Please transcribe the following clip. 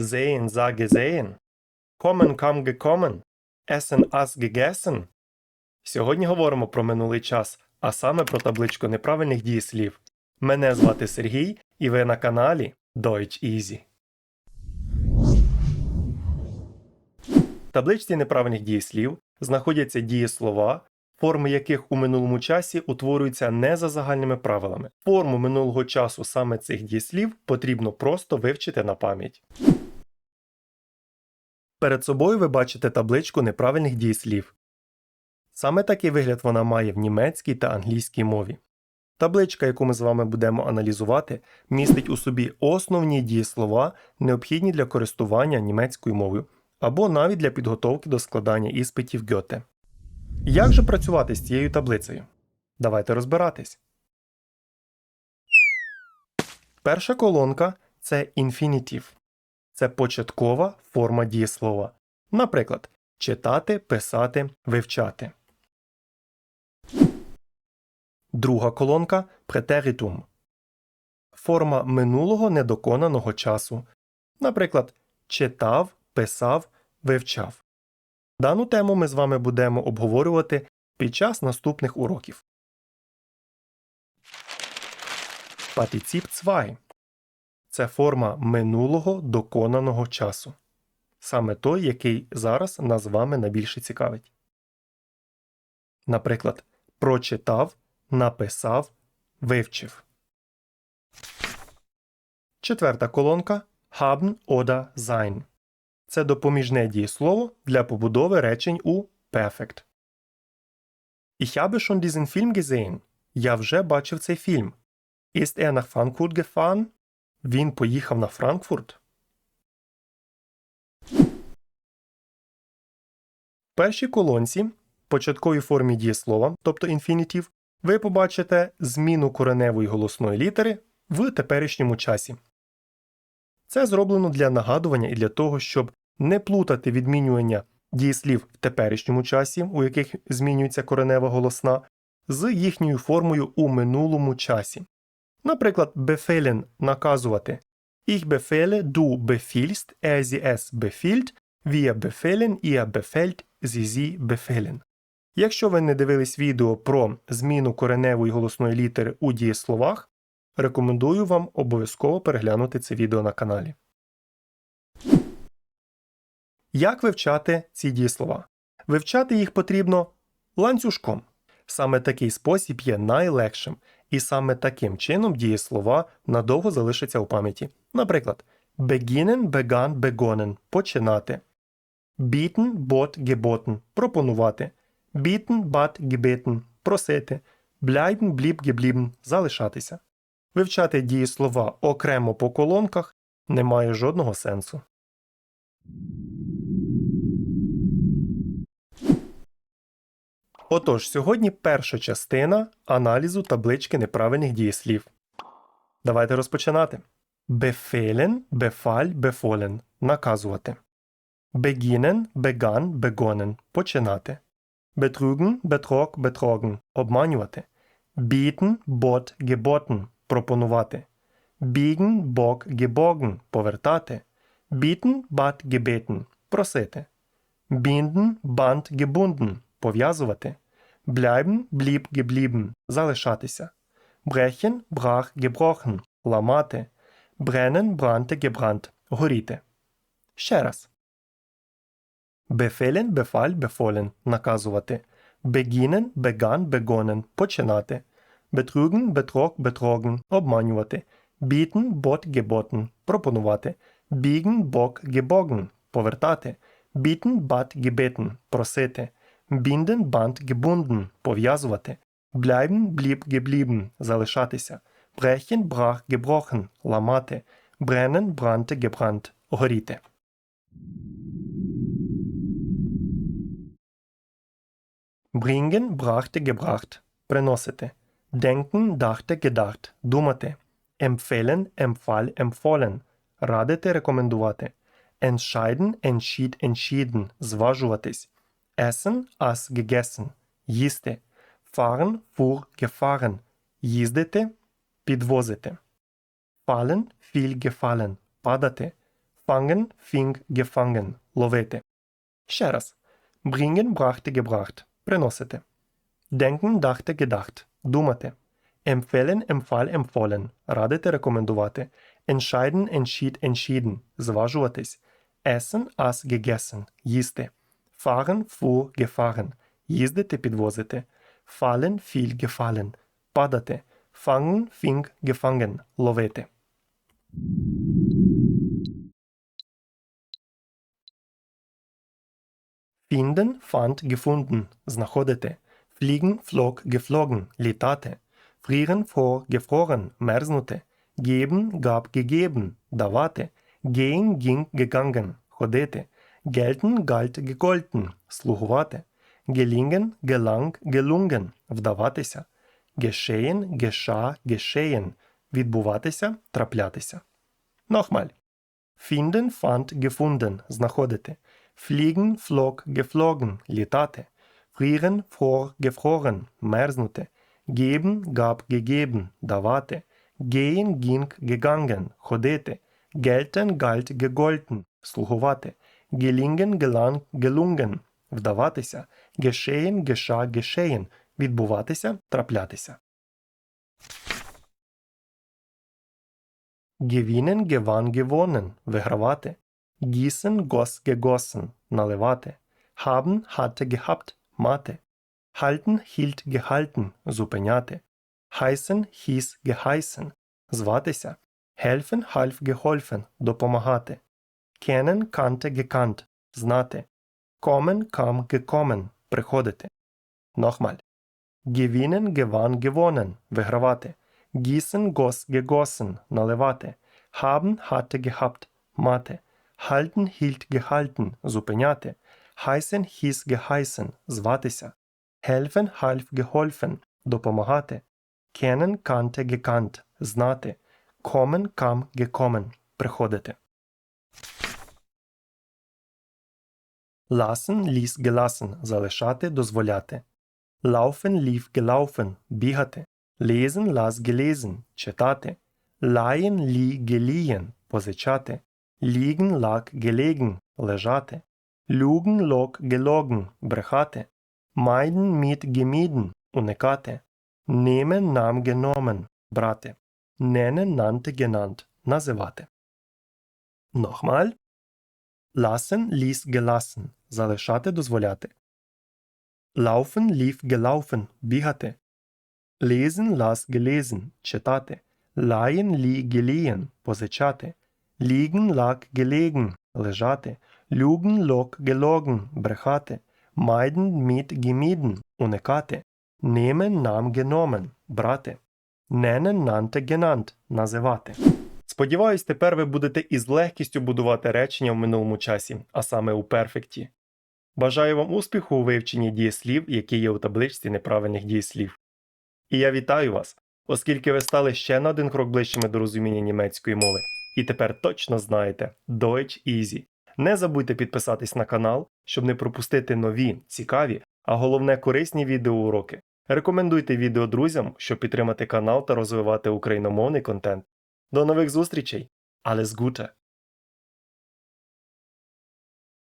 Sehen sah gesehen. Kommen kam gekommen. Essen as gegessen. Сьогодні говоримо про минулий час, а саме про табличку неправильних дієслів. Мене звати Сергій, і ви на каналі Deutsch Easy. В табличці неправильних дієслів знаходяться дієслова, форми яких у минулому часі утворюються не за загальними правилами. Форму минулого часу саме цих дієслів потрібно просто вивчити на пам'ять. Перед собою ви бачите табличку неправильних дієслів. Саме такий вигляд вона має в німецькій та англійській мові. Табличка, яку ми з вами будемо аналізувати, містить у собі основні дієслова, необхідні для користування німецькою мовою, або навіть для підготовки до складання іспитів Гьоте. Як же працювати з цією таблицею? Давайте розбиратись. Перша колонка це інфінітив. Це початкова форма дієслова. Наприклад, читати, писати, вивчати. Друга колонка претеритум. Форма минулого недоконаного часу. Наприклад, читав, писав, вивчав. Дану тему ми з вами будемо обговорювати під час наступних уроків. Партиціп 2 це форма минулого доконаного часу. Саме той, який зараз нас з вами найбільше цікавить. Наприклад, прочитав, написав, вивчив. Четверта колонка haben oder sein. Це допоміжне дієслово для побудови речень у Perfect. Ich habe schon diesen Film gesehen. Я вже бачив цей фільм. Ist er nach Frankfurt gefahren? Він поїхав на Франкфурт. В першій колонці початковій формі дієслова, тобто інфінітив, ви побачите зміну кореневої голосної літери в теперішньому часі. Це зроблено для нагадування і для того, щоб не плутати відмінювання дієслів в теперішньому часі, у яких змінюється коренева голосна, з їхньою формою у минулому часі. Наприклад, befehlen – наказувати. Ich befehle, du befiehlst, er sie es befiehlt, wir befehlen, ihr befehlt, sie sie befehlen. Якщо ви не дивились відео про зміну кореневої голосної літери у дієсловах, рекомендую вам обов'язково переглянути це відео на каналі. Як вивчати ці дієслова? Вивчати їх потрібно ланцюжком. Саме такий спосіб є найлегшим, і саме таким чином дієслова надовго залишаться у пам'яті. Наприклад, beginnen, begann, begonnen – починати. Bieten, bot, geboten – пропонувати. Bieten, bat, gebeten – просити. Bleiben, blieb, geblieben – залишатися. Вивчати дієслова окремо по колонках не має жодного сенсу. Отож, сьогодні перша частина аналізу таблички неправильних дієслів. Давайте розпочинати. Befehlen, befall, befohlen – наказувати. Beginnen, begann, begonnen – починати. Betrügen, betrog, betrogen – обманювати. Bieten, bot, geboten – пропонувати. Biegen, bog, gebogen – повертати. Bieten, bat, gebeten – просити. Binden, band, gebunden – пов'язувати. Bleiben, blieb, geblieben – залишатися. Brechen, brach, gebrochen – ламати. Brennen, brannte, gebrannt – горіти. Ще раз. Befehlen, befall, befohlen – наказувати. Beginnen, begann, begonnen – починати. Betrügen, betrog, betrogen – обманювати. Bieten, bot, geboten – пропонувати. Biegen, bog, gebogen – повертати. Bieten, bat, gebeten – просити. Binden, band, gebunden – пов'язувати. Bleiben, blieb, geblieben – залишатися. Brechen, brach, gebrochen – ламати. Brennen, brannte, gebrannt – горіти. Bringen, brachte, gebracht – приносити. Denken, dachte, gedacht – думати. Empfehlen, empfahl, empfohlen – радити, рекомендувати. Entscheiden, entschied, entschieden – зважуватись. Essen, aß, gegessen – їсти. Fahren, fuhr, gefahren – їздити, підвозити. Fallen, fiel, gefallen – падати. Fangen, fing, gefangen – ловити. Ще раз. Bringen, brachte, gebracht – приносити. Denken, dachte, gedacht – думати. Empfehlen, empfahl, empfohlen – радити, рекомендувати. Entscheiden, entschied, entschieden – зважуватись. Essen, aß, gegessen – їсти. Fahren, fuhr, gefahren – їздити, підвозити. Fallen, fiel, gefallen – падати. Fangen, fing, gefangen – ловити. Finden, fand, gefunden – знаходити. Fliegen, flog, geflogen – літати. Frieren, vor, gefroren – мерзнути. Geben, gab, gegeben – давати. Gehen, ging, gegangen – ходити. Gelten, galt, gegolten – слугувати. Gelingen, gelang, gelungen – вдаватися. Geschehen, geschah, geschehen – відбуватися, траплятися. Нохмаль. Finden, fand, gefunden – знаходити. Fliegen, flog, geflogen – літати. Frieren, fror, gefroren – мерзнути. Geben, gab, gegeben – давати. Gehen, ging, gegangen – ходити. Gelten, galt, gegolten – слугувати. Gelingen, gelang, gelungen – вдаватися. Geschehen, geschah, geschehen – відбуватися, траплятися. Gewinnen, gewann, gewonnen – вигравати. Gießen, goss, gegossen – наливати. Haben, hatte, gehabt – мати. Halten, hielt, gehalten – зупиняти. Heißen, hieß, geheißen – зватися. Helfen, half, geholfen – допомагати. Kennen, kannte, gekannt – знати. Kommen, kam, gekommen – приходити. Nochmal. Gewinnen, gewann, gewonnen – вигравати. Gießen, goss, gegossen – наливати. Haben, hatte, gehabt – мати. Halten, hielt, gehalten – зупиняти. Heißen, hieß, geheißen – зватися. Helfen, half, geholfen – допомагати. Kennen, kannte, gekannt – знати. Kommen, kam, gekommen – приходити. Lassen, ließ, gelassen – залишати, дозволяти. Laufen, lief, gelaufen – бігати. Lesen, las, gelesen – читати. Leihen, lieh, geliehen – позичати. Liegen, lag, gelegen – лежати. Lügen, log, gelogen – брехати. Meiden, mit, gemieden – уникати. Nehmen, nam, genommen – брати. Nennen, nannte, genannt – називати. Nochmal. Lassen, ließ, gelassen – залишати, дозволяти. Laufen, lief, gelaufen – бігати. Lesen, las, gelesen – читати. Leihen, lieh, geliehen – позичати. Liegen, lag, gelegen – лежати. Lügen, log, gelogen – брехати. Meiden, mit, gemieden – уникати. Nehmen, nam, genommen – брати. Nennen, nannte, genannt – називати. Сподіваюсь, тепер ви будете із легкістю будувати речення в минулому часі, а саме у перфекті. Бажаю вам успіху у вивченні дієслів, які є у табличці неправильних дієслів. І я вітаю вас, оскільки ви стали ще на один крок ближчими до розуміння німецької мови, і тепер точно знаєте Deutsch Easy. Не забудьте підписатись на канал, щоб не пропустити нові, цікаві, а головне корисні відеоуроки. Рекомендуйте відео друзям, щоб підтримати канал та розвивати україномовний контент. До нових зустрічей! Alles Gute!